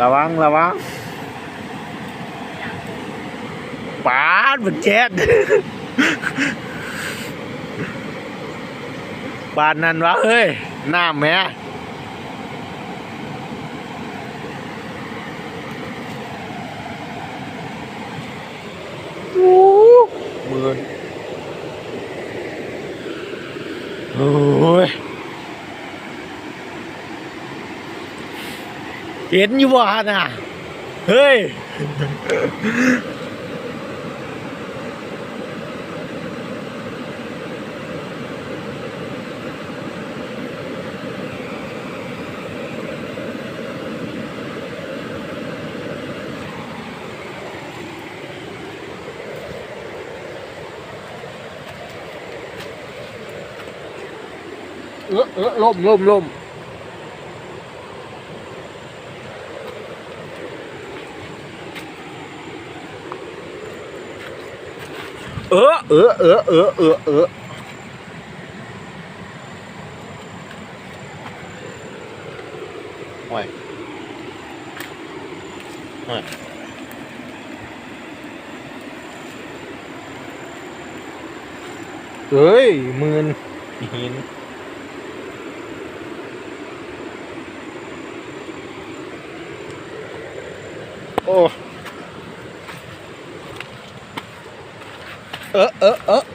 ระวังระวังปาดมันแจ๊ดปานนั้นวะเฮ้ยหน้าแม่โอ้หมือนโอ้ย เห็นอยู่บ่ฮะน่ะเฮ้ยเออเออล่มล่มล่ม เออเออเออเออเออเออโอ้ยโอ้ยเฮ้ยหมืนหินโอ้ เออเออเออเ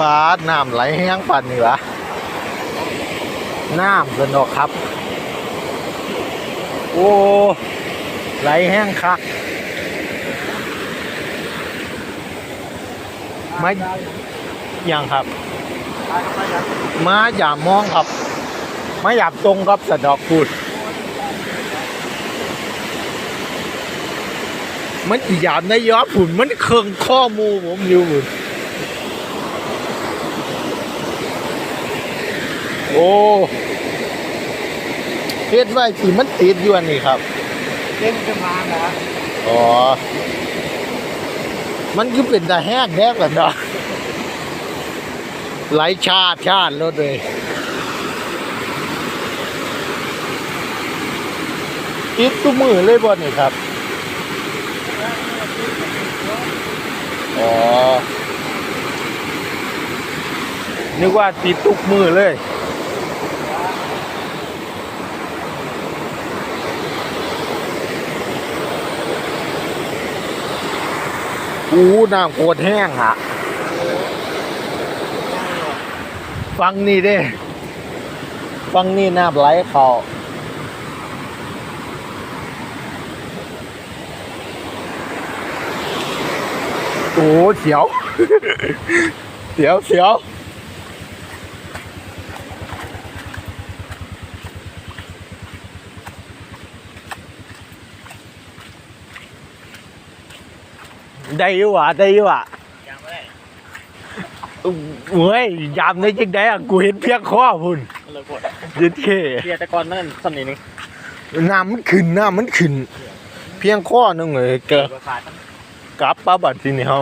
ออเออเออลบลบอึบอ้าดน้ำไหลแห้งปันนี่วะน้ำเป็นดอกครับ โอ้ไหลแห้งคักไมายังครับ มาอย่ามองครับมาหยาบตรงครับสะดอกพูดมันอีหยามในยอดผุนมันเคืองข้อมูผมอยู่ผุน โอ้เฮ็ดไว้ที่มันติดอยู่อันนี้ครับเล่นจะมานะอ๋อ มันคือเป็นตาแห้งแห้งแบบเนาะไหลชาติชาติรถเลยติดตุ้มือเลยบ่นี่ครับ อ๋อ นึกว่าติดทุกมือเลย อู้น้ำโคตรแห้งอะฟังนี่เด้ ฟังนี่น้ำไหลเขาโอ้เสียว เสียวเสียว ได้อยู่ว่ะได้อยู่ว่ะยังไม่ได้เว้ยยามได้จริงได้อะกูเห็นเพียงข้อพุ่นมันเลยปวดยึดเคเบียร์แตะกอนนั่นสนิทนึงน้ำมันขึ้นน้ำมันขึ้น เพียงข้อนึงเลยเกิดราคาตั้งกลับป้าบัดทีนี้เฮา